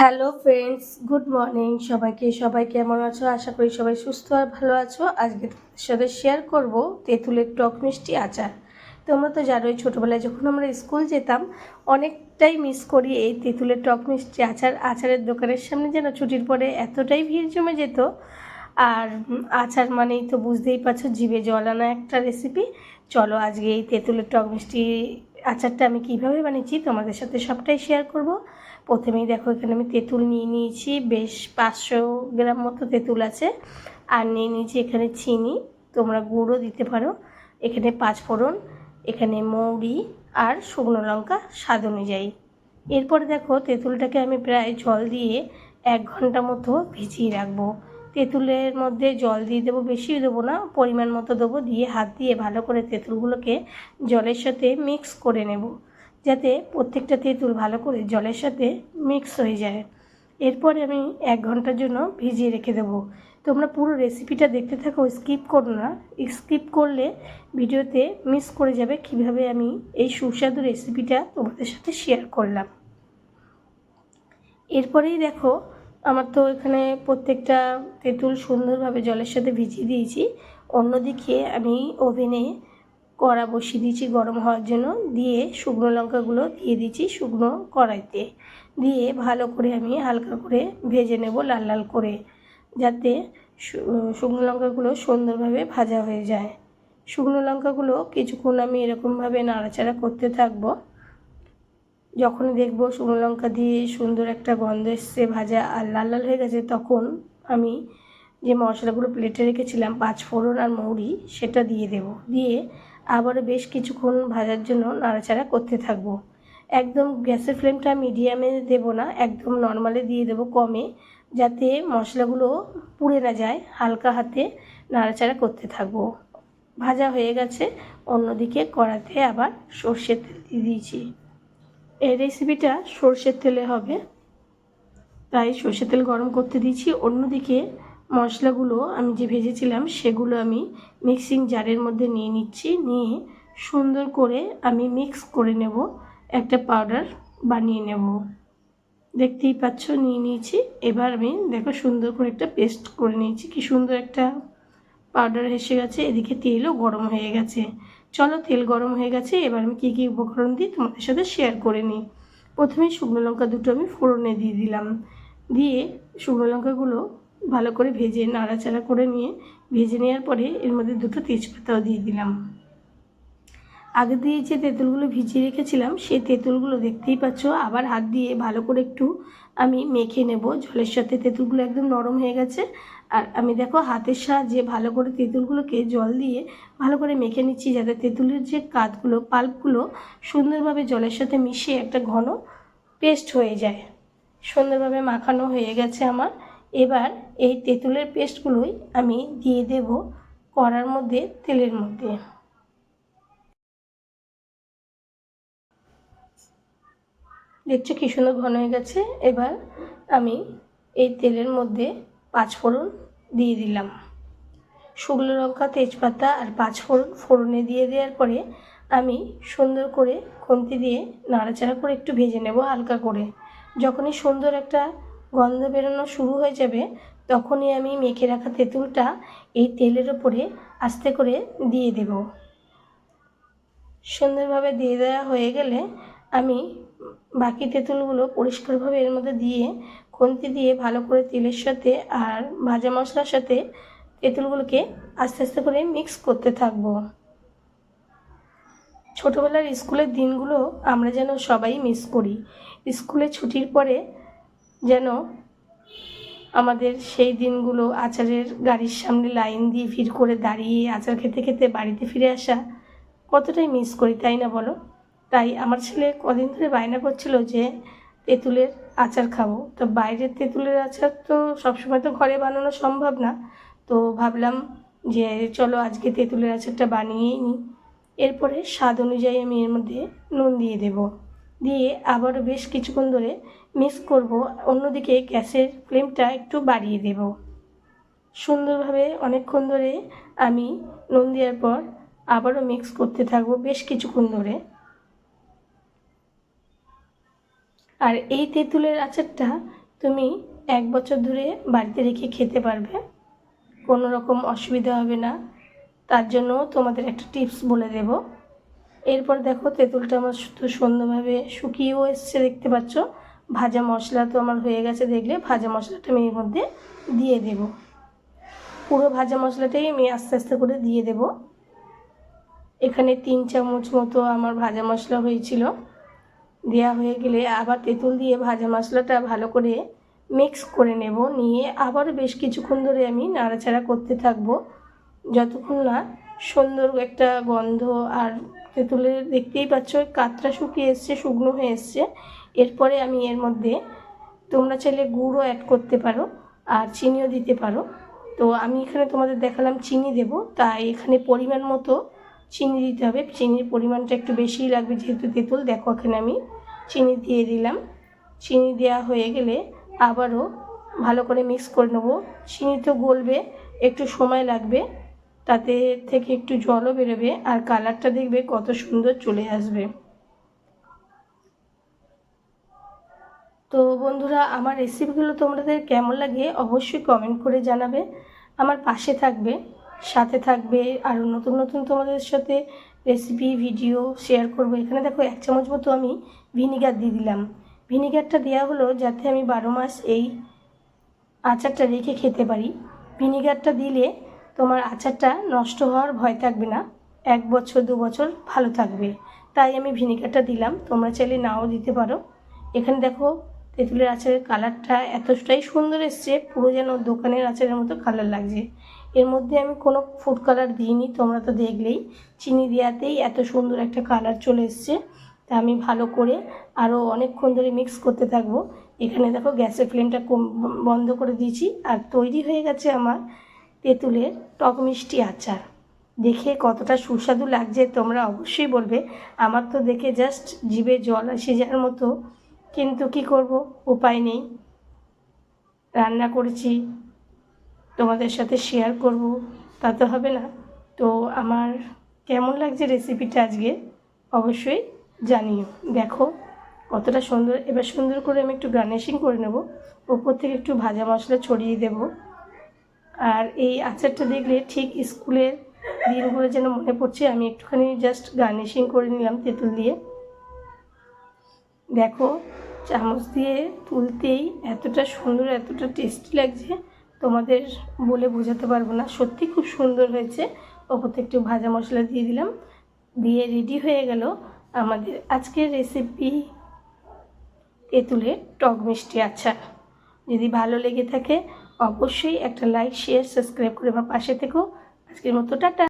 Hello friends good morning সবাইকে, সবাই কেমন আছো? আশা করি সবাই সুস্থ আর ভালো আছো। আজকে তোমাদের সাথে শেয়ার করব তেঁতুলের টক মিষ্টি আচার। তোমরা তো জানোই, ছোটোবেলায় যখন আমরা স্কুল যেতাম, অনেকটাই মিস করি এই তেঁতুলের টক মিষ্টি আচার। আচারের দোকানের সামনে যেন ছুটির পরে এতটাই ভিড় জমে যেত। আর আচার মানেই তো বুঝতেই পারছ, জিভে জল আনা একটা রেসিপি চলো আজকে এই তেঁতুলের টক মিষ্টি আচারটা আমি কীভাবে বানিয়েছি তোমাদের সাথে সবটাই শেয়ার করব। প্রথমেই দেখো এখানে আমি তেঁতুল নিয়ে নিয়েছি, বেশ পাঁচশো গ্রাম মতো তেঁতুল আছে। আর নিয়ে নিয়েছি এখানে চিনি, তোমরা গুঁড়ো দিতে পারো। এখানে পাঁচ ফোড়ন, এখানে মৌরি আর শুকনো লঙ্কা স্বাদ অনুযায়ী। এরপরে দেখো তেঁতুলটাকে আমি প্রায় জল দিয়ে এক ঘণ্টা মতো ভিজিয়ে রাখব। তেঁতুলের মধ্যে জল দিয়ে দেবো বেশি দেবো না, পরিমাণ মতো দেবো। দিয়ে হাত দিয়ে ভালো করে তেঁতুলগুলোকে জলের সাথে মিক্স করে নেব। যাতে প্রত্যেকটা তেঁতুল ভালো করে জলের সাথে মিক্স হয়ে যায়। এরপরে আমি এক ঘণ্টার জন্য ভিজিয়ে রেখে দেবো। তোমরা পুরো রেসিপিটা দেখতে থাকো স্কিপ করো না। স্কিপ করলে ভিডিওতে মিস করে যাবে কীভাবে আমি এই সুস্বাদু রেসিপিটা তোমাদের সাথে শেয়ার করলাম। এরপরেই দেখো, আমার তো এখানে প্রত্যেকটা তেঁতুল সুন্দরভাবে জলের সাথে ভিজিয়ে দিয়েছি। অন্যদিকে আমি ওভেনে কড়া বসিয়ে দিয়েছি গরম হওয়ার জন্য। দিয়ে শুকনো লঙ্কাগুলো দিয়ে দিয়েছি শুকনো কড়াইতে। দিয়ে ভালো করে আমি হালকা করে ভেজে নেব লাল লাল করে, যাতে শুকনো লঙ্কাগুলো সুন্দরভাবে ভাজা হয়ে যায়। শুকনো লঙ্কাগুলো কিছুক্ষণ আমি এরকমভাবে নাড়াচাড়া করতে থাকব। যখন দেখব শুকনো লঙ্কা দিয়ে সুন্দর একটা গন্ধ এসছে, ভাজা আর লাল লাল হয়ে গেছে, তখন আমি যে মশলাগুলো প্লেটে রেখেছিলাম পাঁচ ফোড়ন আর মৌরি, সেটা দিয়ে দেব। দিয়ে আবারও বেশ কিছুক্ষণ ভাজার জন্য নাড়াচাড়া করতে থাকব। একদম গ্যাসের ফ্লেমটা মিডিয়ামে দেব না, একদম নর্মালে দিয়ে দেবো কমে, যাতে মশলাগুলো পুড়ে না যায়, হালকা হাতে নাড়াচাড়া করতে থাকব। ভাজা হয়ে গেছে, অন্যদিকে কড়াতে আবার সর্ষের তেল দিয়ে দিয়েছি। এই রেসিপিটা সর্ষের তেলে হবে। তাই সর্ষের তেল গরম করতে দিয়েছি, অন্যদিকে মশলাগুলো আমি যে ভেজেছিলাম সেগুলো আমি মিক্সিং জারের মধ্যে নিয়ে নিচ্ছি, নিয়ে সুন্দর করে আমি মিক্স করে নেব, একটা পাউডার বানিয়ে নেব। দেখতেই পাচ্ছ, নিয়ে নিয়েছি। এবার আমি দেখো সুন্দর করে একটা পেস্ট করে নিয়েছি। কি সুন্দর একটা পাউডার এসে গেছে। এদিকে তেলও গরম হয়ে গেছে। চলো, তেল গরম হয়ে গেছে। এবার আমি কী কী উপকরণ দিই তোমাদের সাথে শেয়ার করে নিই। প্রথমে শুকনো লঙ্কা দুটো আমি ফোড়নে দিয়ে দিলাম। দিয়ে শুকনো লঙ্কাগুলো ভালো করে ভেজে নাড়াচাড়া করে নিয়ে, ভেজে নেওয়ার পরে এর মধ্যে দুটো তেজপাতাও দিয়ে দিলাম। আগে দিয়ে যে তেঁতুলগুলো ভিজিয়ে রেখেছিলাম, সেই তেঁতুলগুলো দেখতেই পাচ্ছ, আবার হাত দিয়ে ভালো করে একটু আমি মেখে নেব। জলের সাথে তেঁতুলগুলো একদম নরম হয়ে গেছে। আর আমি দেখো হাতের সাহায্যে ভালো করে তেঁতুলগুলোকে জল দিয়ে ভালো করে মেখে নিচ্ছি, যাতে তেঁতুলের যে কাঠগুলো পাল্পগুলো সুন্দরভাবে জলের সাথে মিশিয়ে একটা ঘন পেস্ট হয়ে যায়। সুন্দরভাবে মাখানো হয়ে গেছে আমার। এবার এই তেঁতুলের পেস্টগুলোই আমি দিয়ে দেব কড়ার মধ্যে তেলের মধ্যে। দেখছ কি সুন্দর ঘন হয়ে গেছে? এবার আমি এই তেলের মধ্যে পাঁচ ফোড়ন দিয়ে দিলাম। শুকনো লঙ্কা, তেজপাতা আর পাঁচ ফোড়ন ফোড়নে দিয়ে দেওয়ার পরে আমি সুন্দর করে খুন্তি দিয়ে নাড়াচাড়া করে একটু ভেজে নেব হালকা করে। যখনই সুন্দর একটা গন্ধ বেরোনো শুরু হয়ে যাবে, তখনই আমি মেখে রাখা তেঁতুলটা এই তেলের ওপরে আস্তে করে দিয়ে দেব। সুন্দরভাবে দিয়ে দেওয়া হয়ে গেলে আমি বাকি তেঁতুলগুলো পরিষ্কারভাবে এর মধ্যে দিয়ে খুন্তি দিয়ে ভালো করে তেলের সাথে আর ভাজা মশলার সাথে তেঁতুলগুলোকে আস্তে আস্তে করে মিক্স করতে থাকব। ছোটোবেলার স্কুলের দিনগুলো আমরা যেন সবাই মিস করি। স্কুলে ছুটির পরে যেন আমাদের সেই দিনগুলো আচারের গাড়ির সামনে লাইন দিয়ে ভিড় করে দাঁড়িয়ে আচার খেতে খেতে বাড়িতে ফিরে আসা কতটাই মিস করি, তাই না বলো? তাই আমার ছেলে কদিন ধরে বায়না করছিল যে তেঁতুলের আচার খাব। তো বাইরের তেঁতুলের আচার তো সবসময় তো ঘরে বানানো সম্ভব না। তো ভাবলাম যে চলো আজকে তেঁতুলের আচারটা বানিয়েই নিই এরপরে স্বাদ অনুযায়ী আমি এর মধ্যে নুন দিয়ে দেব। দিয়ে আবারও বেশ কিছুক্ষণ ধরে মিক্স করব, অন্যদিকে গ্যাসের ফ্লেমটা একটু বাড়িয়ে দেব। সুন্দরভাবে অনেকক্ষণ ধরে আমি নুন দেওয়ার পর আবারও মিক্স করতে থাকব বেশ কিছুক্ষণ ধরে। আর এই তেঁতুলের আচারটা তুমি এক বছর ধরে বাড়িতে রেখে খেতে পারবে, কোনো রকম অসুবিধা হবে না। তার জন্য তোমাদের একটা টিপস বলে দেব। এরপর দেখো তেঁতুলটা আমার শুধু সুন্দরভাবে শুকিয়েও এসছে, দেখতে পাচ্ছ? ভাজা মশলা তো আমার হয়ে গেছে, দেখলে ভাজা মশলাটা আমি এর মধ্যে দিয়ে দেব। পুরো ভাজা মশলাটাই আমি আস্তে আস্তে করে দিয়ে দেব। এখানে তিন চামচ মতো আমার ভাজা মশলা হয়েছিল। দেওয়া হয়ে গেলে আবার তেঁতুল দিয়ে ভাজা মশলাটা ভালো করে মিক্স করে নেব। নিয়ে আবার বেশ কিছুক্ষণ ধরে আমি নাড়াচাড়া করতে থাকব। যতক্ষণ না সুন্দর একটা গন্ধ আর তেঁতুলের দেখতেই পাচ্ছ কাতটা শুকিয়ে এসছে, শুকনো হয়ে এসছে। এরপরে আমি এর মধ্যে তোমরা চাইলে গুঁড়ও অ্যাড করতে পারো আর চিনিও দিতে পারো। তো আমি এখানে তোমাদের দেখালাম চিনি দেব। তাই এখানে পরিমাণ মতো চিনি দিতে হবে। চিনির পরিমাণটা একটু বেশিই লাগবে যেহেতু তেঁতুল। দেখো এখানে আমি চিনি দিয়ে দিলাম। চিনি দেওয়া হয়ে গেলে আবারও ভালো করে মিক্স করে নেব। চিনি তো গলবে, একটু সময় লাগবে। তাতে থেকে একটু জলও বেরোবে আর কালারটা দেখবে কত সুন্দর চলে আসবে। তো বন্ধুরা, আমার রেসিপিগুলো তোমাদের কেমন লাগে অবশ্যই কমেন্ট করে জানাবে। আমার পাশে থাকবে, সাথে থাকবে, আর নতুন নতুন তোমাদের সাথে রেসিপি ভিডিও শেয়ার করব। এখানে দেখো, এক চামচ মতো আমি ভিনিগার দিয়ে দিলাম। ভিনিগারটা দেওয়া হলো যাতে আমি বারো মাস এই আচারটা রেখে খেতে পারি। ভিনিগারটা দিলে তোমার আচারটা নষ্ট হওয়ার ভয় থাকবে না। এক বছর, দু বছর ভালো থাকবে। তাই আমি ভিনিগারটা দিলাম। তোমরা চাইলে নাও দিতে পারো। এখানে দেখো তেঁতুলের আচারের কালারটা এতটাই সুন্দর এসছে, পুরো যেন দোকানের আচারের মতো কালার লাগছে। এর মধ্যে আমি কোনো ফুড কালার দিইনি, তোমরা তো দেখলেই। চিনি দেওয়াতেই এত সুন্দর একটা কালার চলে এসছে। তা আমি ভালো করে আরও অনেকক্ষণ ধরে মিক্স করতে থাকব। এখানে দেখো গ্যাসের ফ্লেমটা কম, বন্ধ করে দিয়েছি আর তৈরি হয়ে গেছে আমার তেঁতুলের টক মিষ্টি আচার। দেখে কতটা সুস্বাদু লাগছে, তোমরা অবশ্যই বলবে। আমার তো দেখে জাস্ট জিভে জল আসে যাওয়ার মতো কিন্তু কি করব? উপায় নেই। রান্না করেছি, তোমাদের সাথে শেয়ার করব, তা তো হবে না। তো আমার কেমন লাগছে রেসিপিটা আজকে? অবশ্যই জানিও। দেখো কতটা সুন্দর। এবার সুন্দর করে আমি একটু গার্নিশিং করে নেব। উপর থেকে একটু ভাজা মশলা ছড়িয়ে দেব। আর এই আচারটা দেখলে ঠিক স্কুলের দিনগুলো যেন মনে পড়ছে, আমি একটুখানি জাস্ট গার্নিশিং করে নিলাম তেঁতুল দিয়ে। দেখো, চামচ দিয়ে তুলতেই এতটা সুন্দর, এতটা টেস্টি লাগছে। তোমাদের বলে বোঝাতে পারব না। সত্যি খুব সুন্দর হয়েছে। ওপর থেকে একটু ভাজা মশলা দিয়ে দিলাম। দিয়ে রেডি হয়ে গেল আমাদের আজকের রেসিপি তেঁতুলের টক মিষ্টি আচার। যদি ভালো লেগে থাকে, অবশ্যই একটা লাইক শেয়ার সাবস্ক্রাইব করে আমার পাশে থেকো। আজকের মতো টাটা।